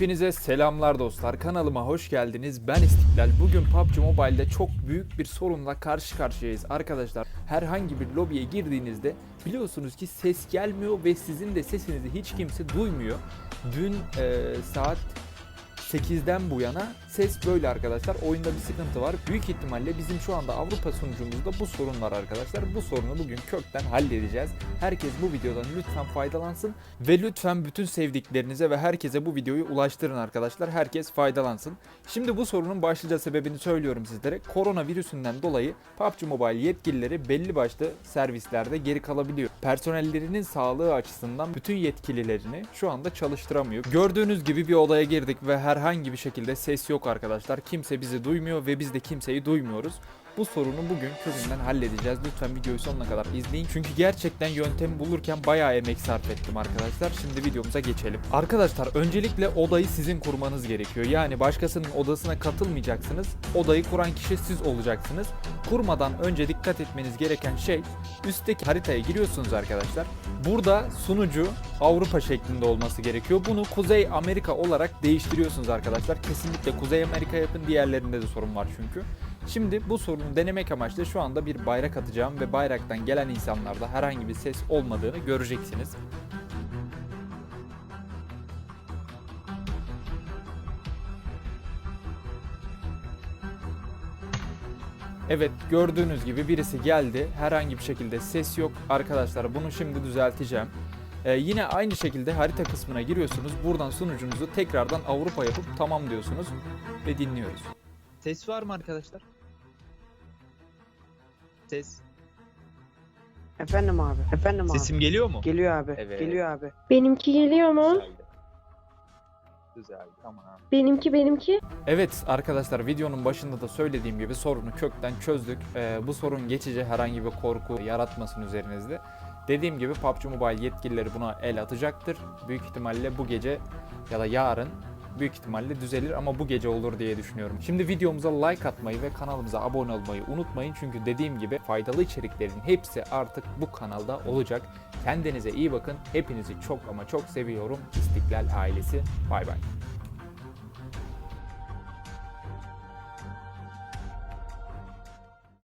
Hepinize selamlar dostlar. Kanalıma hoş geldiniz. Ben İstiklal. Bugün PUBG Mobile'de çok büyük bir sorunla karşı karşıyayız arkadaşlar. Herhangi bir lobiye girdiğinizde biliyorsunuz ki ses gelmiyor ve sizin de sesinizi hiç kimse duymuyor. Dün e, saat 8'den bu yana ses böyle arkadaşlar. Oyunda bir sıkıntı var. Büyük ihtimalle bizim şu anda Avrupa sunucumuzda bu sorun var arkadaşlar. Bu sorunu bugün kökten halledeceğiz. Herkes bu videodan lütfen faydalansın ve lütfen bütün sevdiklerinize ve herkese bu videoyu ulaştırın arkadaşlar. Herkes faydalansın. Şimdi bu sorunun başlıca sebebini söylüyorum sizlere. Koronavirüsünden dolayı PUBG Mobile yetkilileri belli başlı servislerde geri kalabiliyor. Personellerinin sağlığı açısından bütün yetkililerini şu anda çalıştıramıyor. Gördüğünüz gibi bir odaya girdik ve herhangi bir şekilde ses yok arkadaşlar. Kimse bizi duymuyor ve biz de kimseyi duymuyoruz. Bu sorunu bugün kökünden halledeceğiz. Lütfen videoyu sonuna kadar izleyin. Çünkü gerçekten yöntemi bulurken bayağı emek sarf ettim arkadaşlar. Şimdi videomuza geçelim. Arkadaşlar öncelikle odayı sizin kurmanız gerekiyor. Yani başkasının odasına katılmayacaksınız. Odayı kuran kişi siz olacaksınız. Kurmadan önce dikkat etmeniz gereken şey üstteki haritaya giriyorsunuz arkadaşlar. Burada sunucu Avrupa şeklinde olması gerekiyor. Bunu Kuzey Amerika olarak değiştiriyorsunuz arkadaşlar. Kesinlikle Kuzey Amerika yapın. Diğerlerinde de sorun var çünkü. Şimdi bu sorunu denemek amaçlı şu anda bir bayrak atacağım ve bayraktan gelen insanlarda herhangi bir ses olmadığını göreceksiniz. Evet gördüğünüz gibi birisi geldi. Herhangi bir şekilde ses yok. Arkadaşlar bunu şimdi düzelteceğim. Ee, yine aynı şekilde harita kısmına giriyorsunuz. Buradan sunucunuzu tekrardan Avrupa yapıp tamam diyorsunuz ve dinliyoruz. Ses var mı arkadaşlar? Ses. Efendim abi. Efendim abi. Sesim geliyor mu? Geliyor abi. Evet. Geliyor abi. Benimki geliyor mu? Güzeldi. Güzeldi tamam. Benimki benimki. Evet arkadaşlar videonun başında da söylediğim gibi sorunu kökten çözdük. Ee, bu sorun geçici herhangi bir korku yaratmasın üzerinizde. Dediğim gibi PUBG Mobile yetkilileri buna el atacaktır. Büyük ihtimalle bu gece ya da yarın büyük ihtimalle düzelir ama bu gece olur diye düşünüyorum. Şimdi videomuza like atmayı ve kanalımıza abone olmayı unutmayın. Çünkü dediğim gibi faydalı içeriklerin hepsi artık bu kanalda olacak. Kendinize iyi bakın. Hepinizi çok ama çok seviyorum. İstiklal ailesi. Bay bay.